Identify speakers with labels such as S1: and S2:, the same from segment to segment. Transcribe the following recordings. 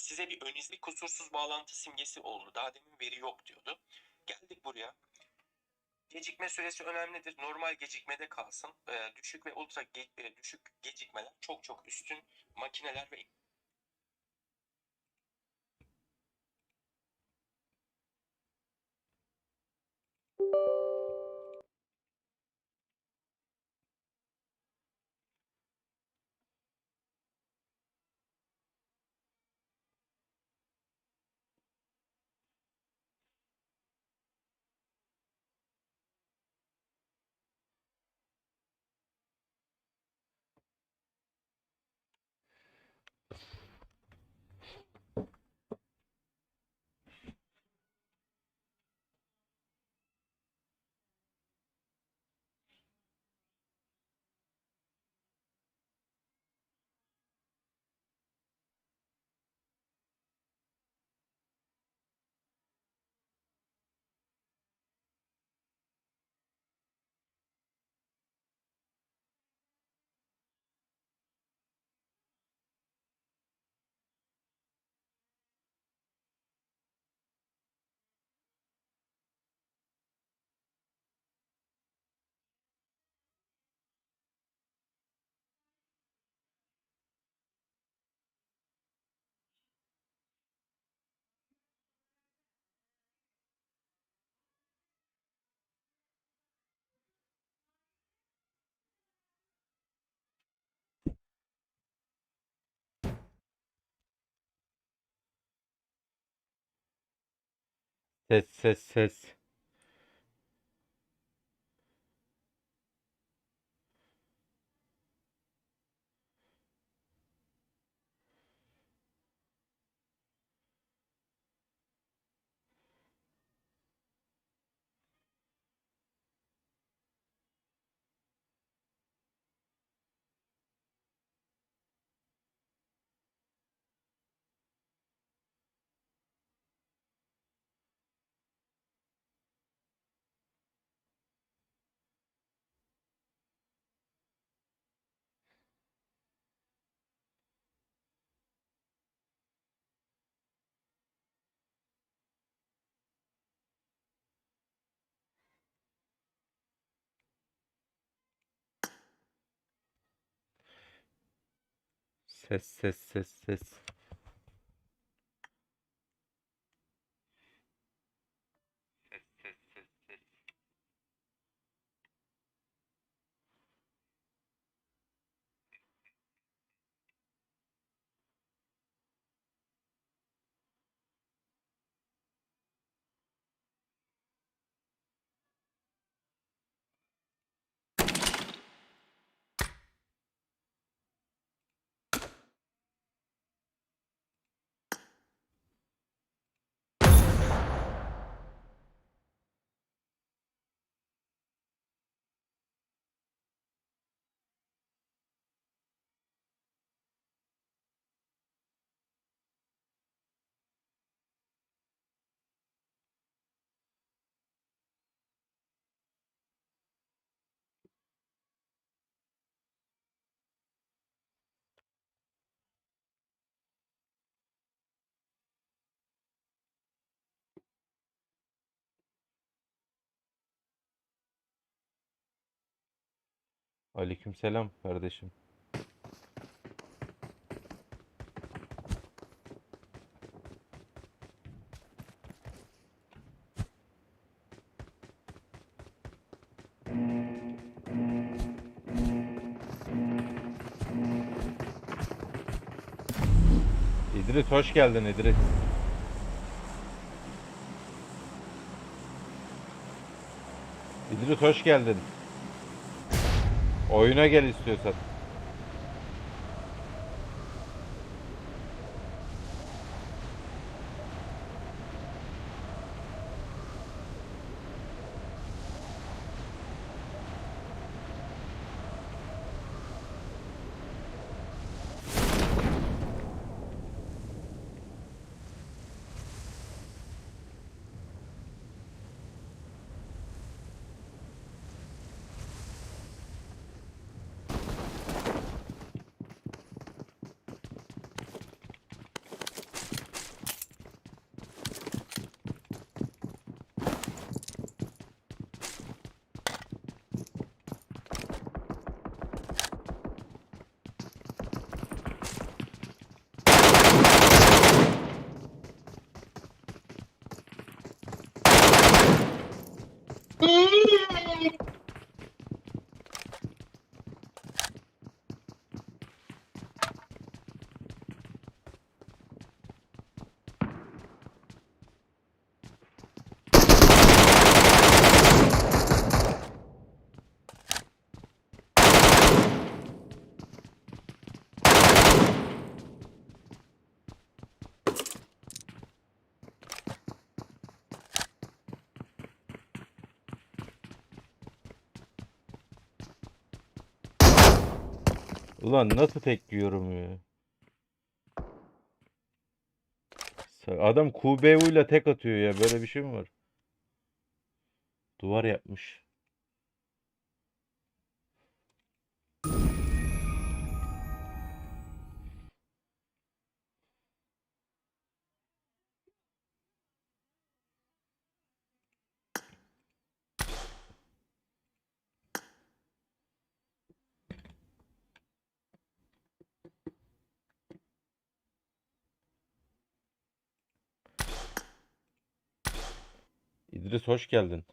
S1: size bir ön izli kusursuz bağlantı simgesi oldu. Daha demin veri yok diyordu. Geldik buraya. Gecikme süresi önemlidir. Normal gecikmede kalsın. Ee, düşük ve ultra ge- e, düşük gecikmeler çok çok üstün makineler ve
S2: ses ses. Ses ses ses ses. Ses Aleykümselam kardeşim. İdris hoş geldin İdris. İdris hoş geldin. Oyuna gel istiyorsan. Ulan nasıl tek yiyorum ya? Adam QBU ile tek atıyor ya. Böyle bir şey mi var? Duvar yapmış. İdris hoş geldin.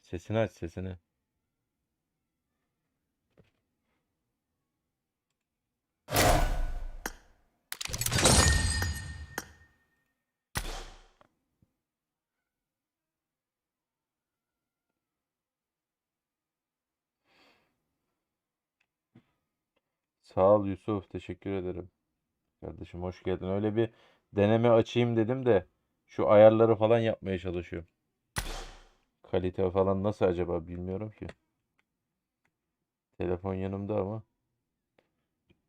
S2: Sesini aç sesini. Sağ ol Yusuf, teşekkür ederim. Kardeşim hoş geldin. Öyle bir deneme açayım dedim de şu ayarları falan yapmaya çalışıyorum. Kalite falan nasıl acaba bilmiyorum ki. Telefon yanımda ama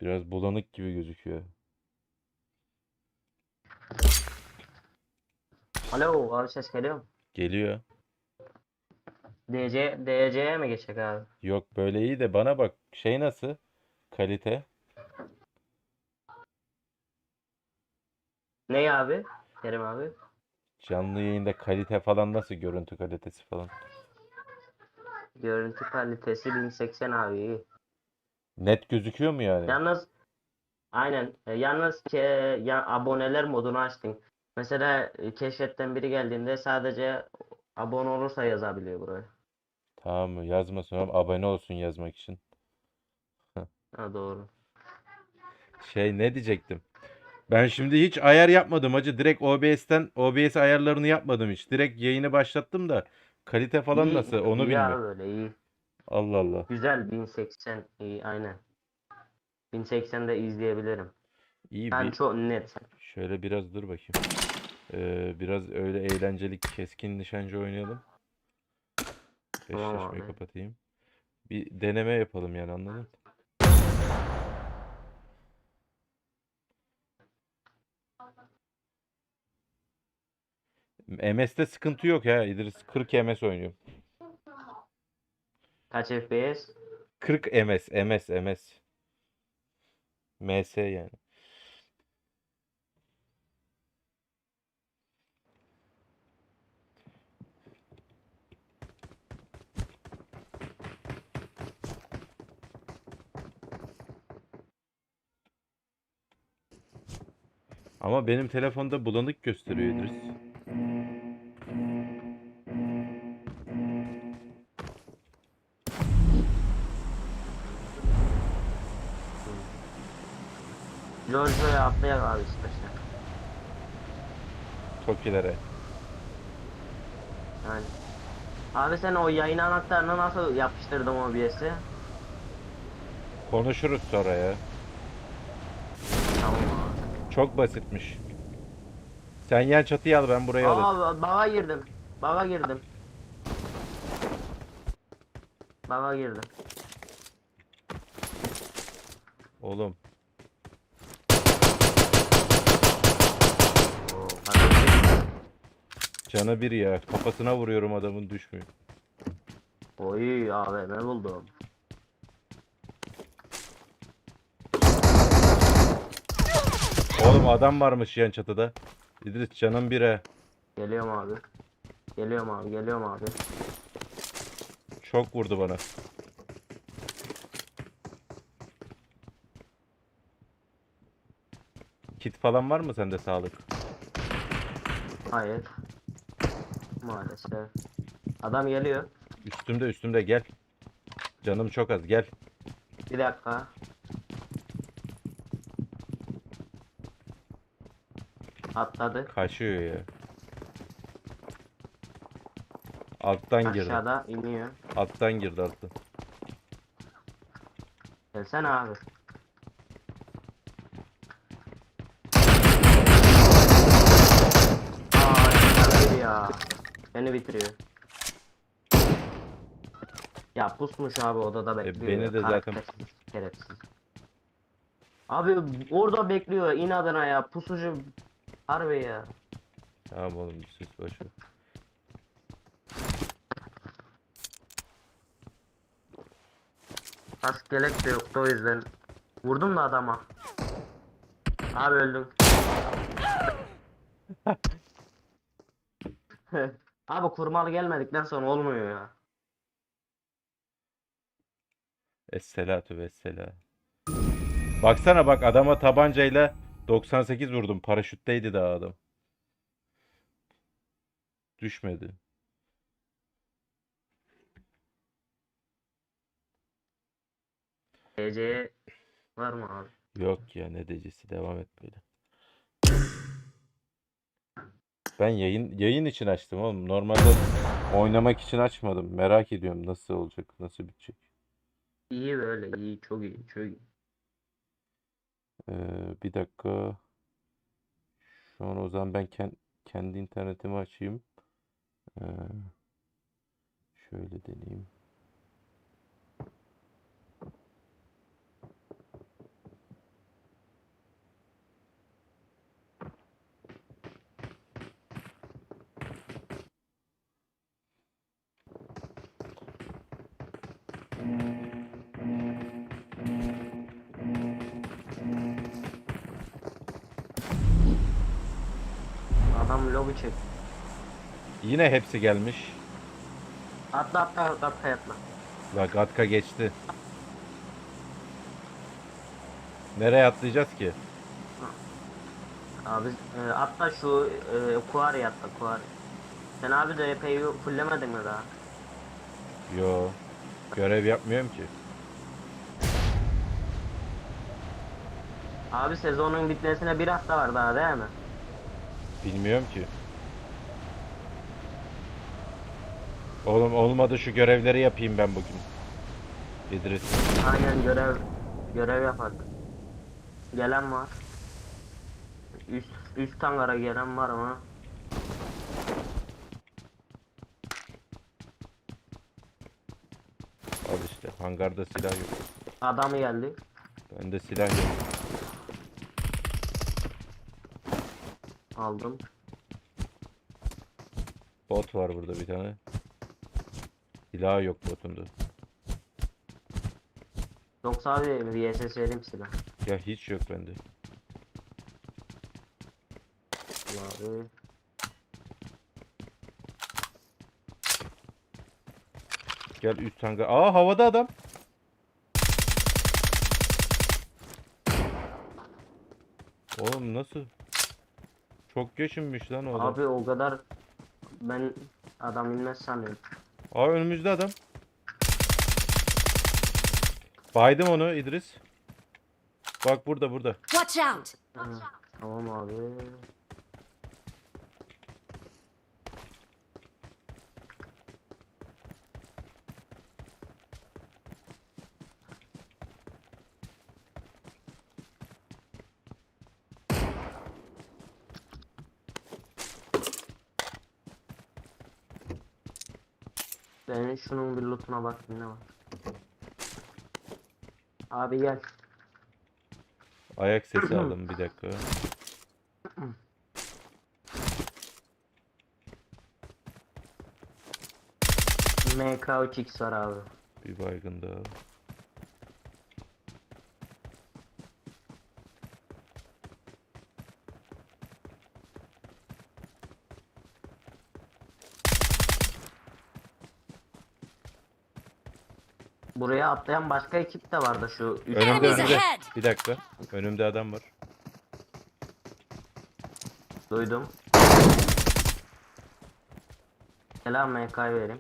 S2: biraz bulanık gibi gözüküyor.
S3: Alo abi ses geliyor mu?
S2: Geliyor.
S3: DC, DC'ye mi geçecek abi?
S2: Yok böyle iyi de bana bak şey nasıl? Kalite.
S3: Ne abi? Kerim abi.
S2: Canlı yayında kalite falan nasıl? Görüntü kalitesi falan.
S3: Görüntü kalitesi 1080 abi iyi.
S2: Net gözüküyor mu yani?
S3: Yalnız aynen. E, Yalnız ke, ya, aboneler modunu açtın. Mesela e, keşfetten biri geldiğinde sadece abone olursa yazabiliyor buraya.
S2: Tamam mı? Yazmasın oğlum. Abone olsun yazmak için.
S3: Ha doğru.
S2: Şey ne diyecektim? Ben şimdi hiç ayar yapmadım hacı. Direkt OBS'ten OBS ayarlarını yapmadım hiç. Direkt yayını başlattım da kalite falan
S3: İyi-
S2: nasıl onu
S3: iyi
S2: bilmiyorum.
S3: abi böyle iyi.
S2: Allah Allah.
S3: Güzel 1080 iyi aynen. 1080'de izleyebilirim.
S2: İyi
S3: Ben
S2: bir
S3: çok net.
S2: şöyle biraz dur bakayım. Ee, biraz öyle eğlenceli keskin nişancı oynayalım.
S3: Tamam
S2: Eşleşmeyi
S3: abi.
S2: kapatayım. Bir deneme yapalım yani anladın? MS'te sıkıntı yok ya İdris 40 MS oynuyorum.
S3: Kaç FPS?
S2: 40 MS, MS, MS. MS yani. Ama benim telefonda bulanık gösteriyor İdris.
S3: Giorgio'ya atlayak abi istersen.
S2: Tokilere.
S3: Yani. Abi sen o yayın anahtarını nasıl yapıştırdın OBS'e?
S2: Konuşuruz sonra ya.
S3: Tamam abi.
S2: Çok basitmiş. Sen yan çatıyı al ben burayı alayım.
S3: Aa baga girdim. Baga girdim. Baga girdim.
S2: Oğlum
S3: Oo, kardeşim.
S2: Canı bir ya. Kafasına vuruyorum adamın düşmüyor.
S3: Oy abi ne buldum.
S2: Oğlum adam varmış yan çatıda. İdris canın bire.
S3: Geliyorum abi. Geliyorum abi geliyorum abi.
S2: Çok vurdu bana. Kit falan var mı sende sağlık?
S3: Hayır. Maalesef. Adam geliyor.
S2: Üstümde üstümde gel. Canım çok az gel.
S3: Bir dakika. Atladı.
S2: Kaçıyor ya. Alttan girdi.
S3: Aşağıda iniyor.
S2: Alttan girdi alttan.
S3: Gelsene abi. Aa, ya. Beni bitiriyor. Ya pusmuş abi odada bekliyor.
S2: beni
S3: ya,
S2: de zaten-
S3: karaktersiz. Abi orada bekliyor inadına ya pusucu harbi ya.
S2: Tamam oğlum sus boş ver.
S3: Gelek de yoktu o yüzden. Vurdum da adama. Abi öldüm. Abi kurmalı gelmedikten sonra olmuyor ya.
S2: Esselatu vesselam. Baksana bak adama tabancayla 98 vurdum. Paraşütteydi daha adam. Düşmedi.
S3: DC var mı abi?
S2: Yok ya ne decisi devam et böyle. Ben yayın yayın için açtım oğlum. Normalde oynamak için açmadım. Merak ediyorum nasıl olacak, nasıl bitecek.
S3: İyi böyle iyi çok iyi çok iyi.
S2: Ee, bir dakika. Şu an o zaman ben ken- kendi internetimi açayım. Ee, şöyle deneyeyim.
S3: Adam lobi çek.
S2: Yine hepsi gelmiş.
S3: Atla atla atla atla atla.
S2: Bak Atka geçti. Nereye atlayacağız ki?
S3: Abi e, atla şu e, Kuari atla Kuari. Sen abi de epey fullemedin mi daha?
S2: Yo. Görev yapmıyorum ki.
S3: Abi sezonun bitmesine bir hafta var daha değil mi?
S2: Bilmiyorum ki. Oğlum olmadı şu görevleri yapayım ben bugün. İdris.
S3: Aynen görev görev yapardık. Gelen var. Üst üst hangara gelen var mı?
S2: Al işte hangarda silah yok.
S3: Adamı geldi.
S2: Bende silah yok.
S3: Aldım.
S2: Bot var burada bir tane. Silah yok botunda.
S3: Yoksa abi VSS vereyim silah.
S2: Ya hiç yok bende.
S3: Abi.
S2: Gel üst hangar. Aa havada adam. Oğlum nasıl? Çok geçinmiş lan o adam.
S3: Abi o kadar ben adam inmez sanıyorum.
S2: Aa önümüzde adam. Baydım onu İdris. Bak burada burada.
S4: Watch out!
S3: Ha, tamam abi. Ben şunun bir lootuna bakayım ne var. Abi gel.
S2: Ayak sesi aldım bir dakika.
S3: MK3X var abi.
S2: Bir baygın daha.
S3: Buraya atlayan başka ekip de vardı şu. üç-
S2: Önümde
S4: Enemies
S2: önümde.
S4: ahead!
S2: Bir dakika. Önümde adam var.
S3: Duydum. Selam MK'yı vereyim.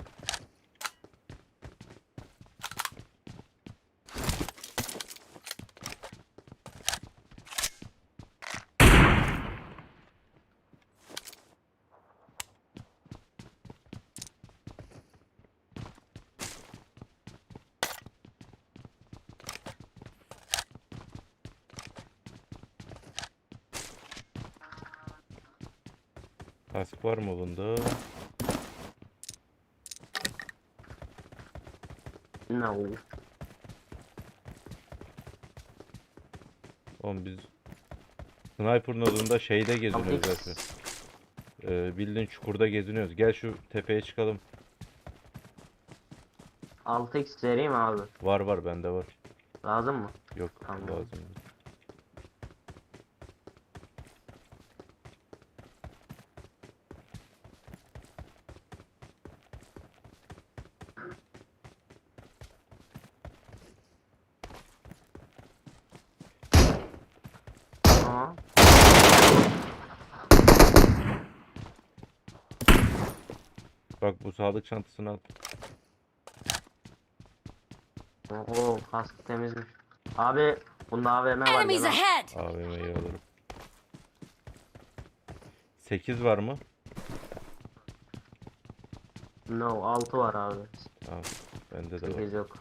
S2: Kask var mı bunda?
S3: No.
S2: Oğlum biz Sniper modunda şeyde geziniyoruz zaten. Ee, bildiğin çukurda geziniyoruz. Gel şu tepeye çıkalım.
S3: 6x vereyim abi.
S2: Var var bende var.
S3: Lazım mı?
S2: Yok
S3: Tamam.
S2: lazım. değil. Bak bu sağlık çantasını al.
S3: Oo kask temizmiş. Abi bunda AVM var
S4: Enemies
S3: ya.
S4: ahead!
S2: AVM'yi alırım. 8 var mı?
S3: No 6 var abi.
S2: Tamam. Bende de var.
S3: 8 yok.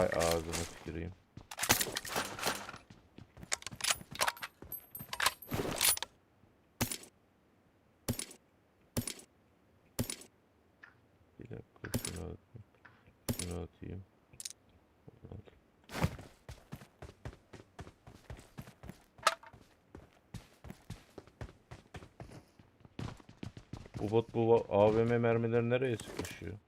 S2: Hay ağzına tüküreyim. Bir dakika şunu atayım. Şunu atayım. Bu bot bu AVM mermileri nereye sıkışıyor?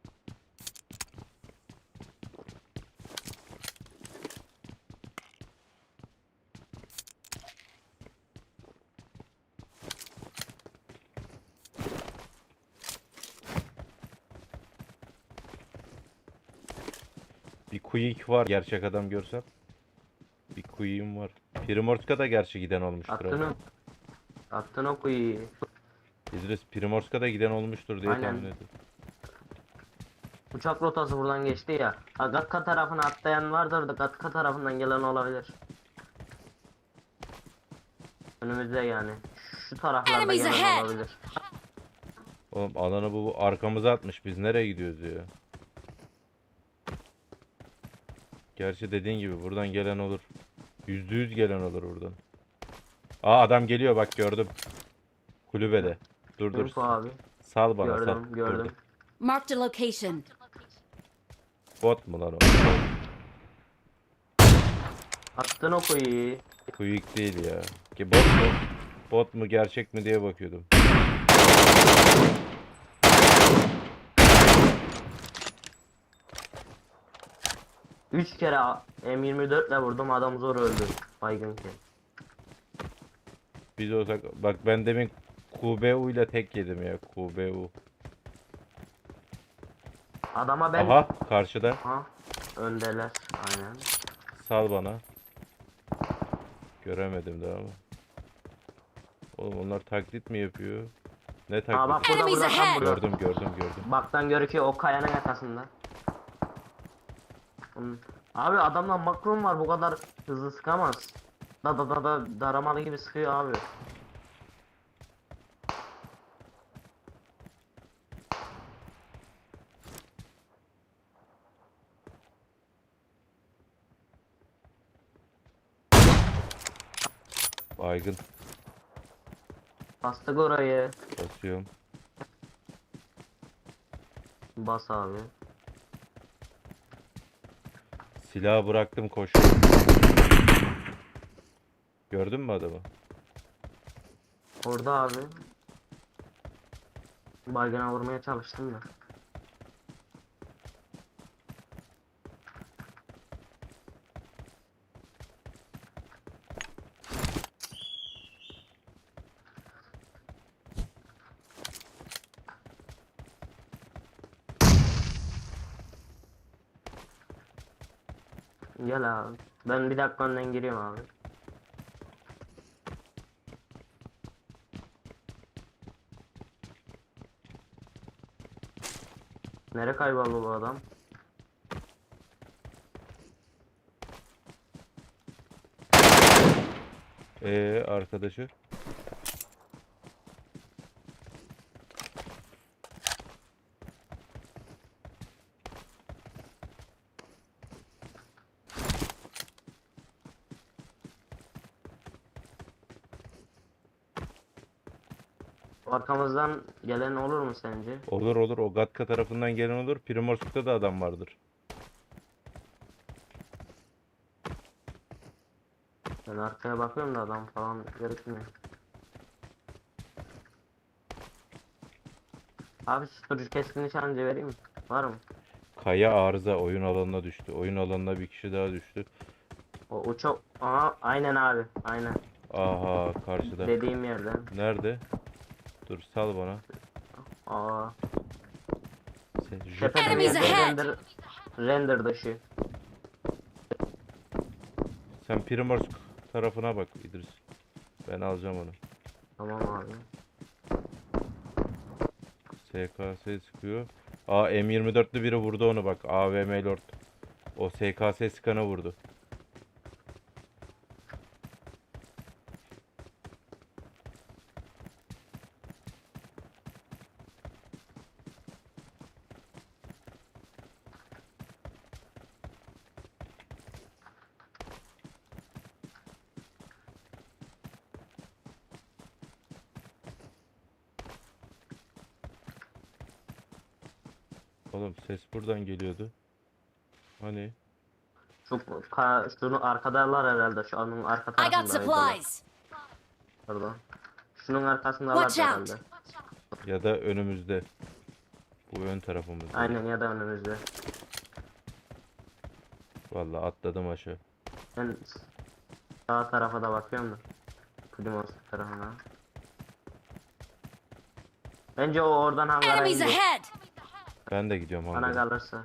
S2: Bir Quick var gerçek adam görsem. Bir Quick'im var. Primorska da gerçi giden olmuştur.
S3: Attın o. Attın o kuyu.
S2: İdris Primorska da giden olmuştur diye
S3: Aynen.
S2: tahmin ediyorum.
S3: Uçak rotası buradan geçti ya. Ha, Gatka tarafına atlayan vardır da Gatka tarafından gelen olabilir. Önümüzde yani. Şu taraflarda
S4: Enemies
S3: gelen
S4: ahead!
S3: olabilir.
S2: Oğlum alanı bu, bu arkamıza atmış. Biz nereye gidiyoruz ya? Gerçi dediğin gibi buradan gelen olur. Yüzde yüz gelen olur buradan. Aa adam geliyor bak gördüm. Kulübede. Dur dur.
S3: Info abi.
S2: Sal bana sal.
S3: Gördüm
S2: Dur,
S3: gördüm.
S2: dur.
S4: Marked a location.
S2: Bot mu lan o?
S3: Attın o kuyu.
S2: Quick değil ya. Ki bot mu? Bot mu gerçek mi diye bakıyordum.
S3: Üç kere A- M24 ile vurdum adam zor öldü. Baygınken.
S2: Biz olsak bak ben demin QBU ile tek yedim ya QBU.
S3: Adama ben...
S2: Aha karşıda.
S3: Ha, öndeler. Aynen.
S2: Sal bana. Göremedim daha ama. Oğlum onlar taklit mi yapıyor? Ne
S3: Aa bak burada burada tam burada.
S2: Gördüm gördüm gördüm.
S3: Baktan görüküyor o kayanın yakasında. Abi adamda makron var bu kadar hızlı sıkamaz. Da da da da daramalı gibi sıkıyor abi.
S2: Baygın
S3: Bastık orayı.
S2: basıyorum.
S3: Bas abi.
S2: Silahı bıraktım koşuyorum. Gördün mü adamı?
S3: Orada abi. Baygına vurmaya çalıştım da. Gel Ben bir dakika önden giriyorum abi. Nereye kayboldu bu adam?
S2: Ee arkadaşı.
S3: Arkamızdan gelen olur mu sence?
S2: Olur olur. O Gatka tarafından gelen olur. Primorsk'ta da adam vardır.
S3: Ben arkaya bakıyorum da adam falan gözükmüyor. Abi susturucu keskin nişancı vereyim mi? Var mı?
S2: Kaya arıza oyun alanına düştü. Oyun alanına bir kişi daha düştü.
S3: O uçak... Aha aynen abi. Aynen.
S2: Aha karşıda.
S3: Dediğim yerden.
S2: Nerede? Dur sal bana.
S3: Aa. Tepede bir
S4: Enemies ahead!
S3: render, render dışı.
S2: sen Primorsk tarafına bak İdris. Ben alacağım onu.
S3: Tamam abi.
S2: SKS sıkıyor. Aa M24'lü biri vurdu onu bak. AVM Lord. O SKS sıkanı vurdu. Oğlum ses buradan geliyordu. Hani?
S3: Şu ka, şunu arkadalar herhalde. Şu anın arka
S4: I got
S3: tarafında.
S4: supplies!
S3: Pardon. Şunun arkasındalar
S4: Watch out.
S3: herhalde.
S2: Ya da önümüzde. Bu ön tarafımızda.
S3: Aynen ya da önümüzde.
S2: Vallahi atladım aşağı.
S3: Ben sağ tarafa da bakıyorum da. Primos tarafına. Bence o oradan hangara
S4: Enemies
S3: indi.
S4: ahead!
S2: Ben de gidiyorum
S3: Bana
S2: hangara.
S3: kalırsa.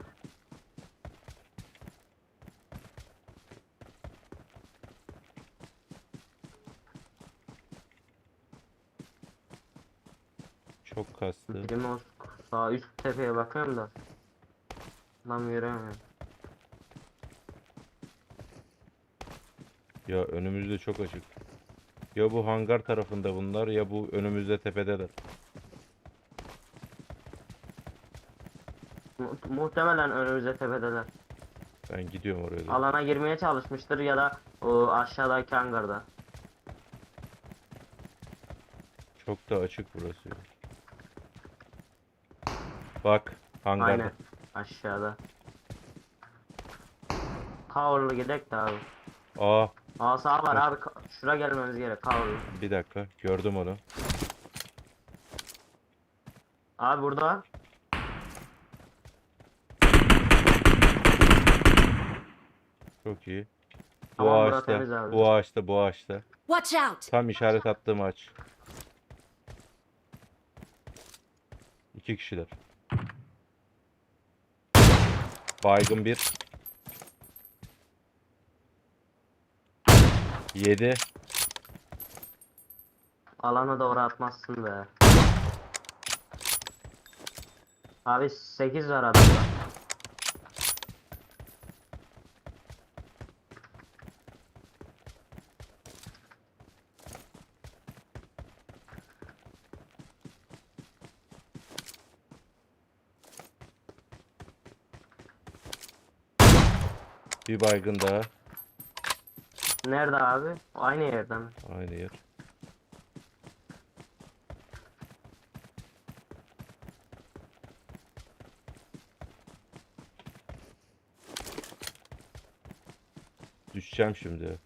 S2: Çok kastı.
S3: Primos sağ üst tepeye bakıyorum da. Lan göremiyorum.
S2: Ya önümüzde çok açık. Ya bu hangar tarafında bunlar ya bu önümüzde tepedeler.
S3: Mu- muhtemelen önümüzde tepedeler.
S2: Ben gidiyorum oraya. da.
S3: Alana girmeye çalışmıştır ya da o aşağıdaki hangarda.
S2: Çok da açık burası. Bak hangarda.
S3: Aynen. Aşağıda. Cover'lı gidek de abi.
S2: Aa
S3: Aa sağ var abi. Ka- Şura gelmemiz gerek. Cover'lı.
S2: bir dakika gördüm onu.
S3: Abi burada.
S2: Çok iyi. Bu
S3: Tamam,
S2: ağaçta,
S3: abi.
S2: bu ağaçta, bu ağaçta.
S4: Watch out!
S2: Tam işaret attığım ağaç. İki kişiler. Baygın bir. Yedi.
S3: Alana doğru atmazsın be. Abi 8 var adamda.
S2: Baygın daha.
S3: Nerede abi? Aynı yerde mi?
S2: Aynı yer. Düşeceğim şimdi.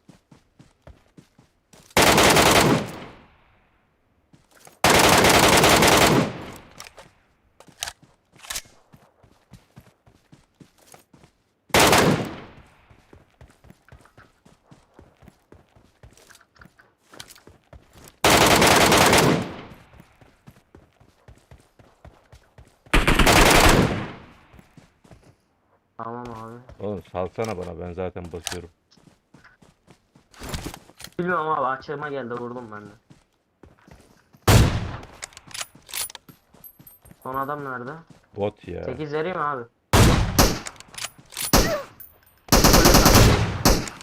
S3: Tamam abi.
S2: Oğlum salsana bana ben zaten basıyorum.
S3: Bilmiyorum abi açığıma geldi vurdum ben de. Son adam nerede?
S2: Bot ya.
S3: 8 vereyim mi abi?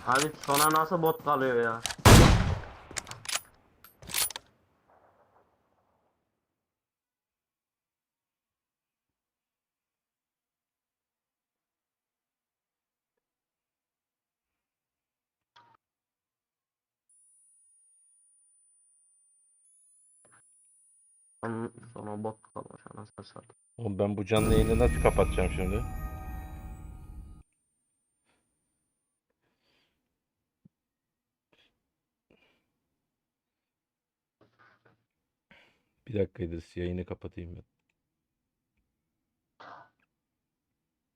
S3: Abi sona nasıl bot kalıyor ya? Sonra bot kalmış anasını satayım.
S2: Oğlum ben bu canlı yayını nasıl kapatacağım şimdi? Bir dakika İdris yayını kapatayım ben.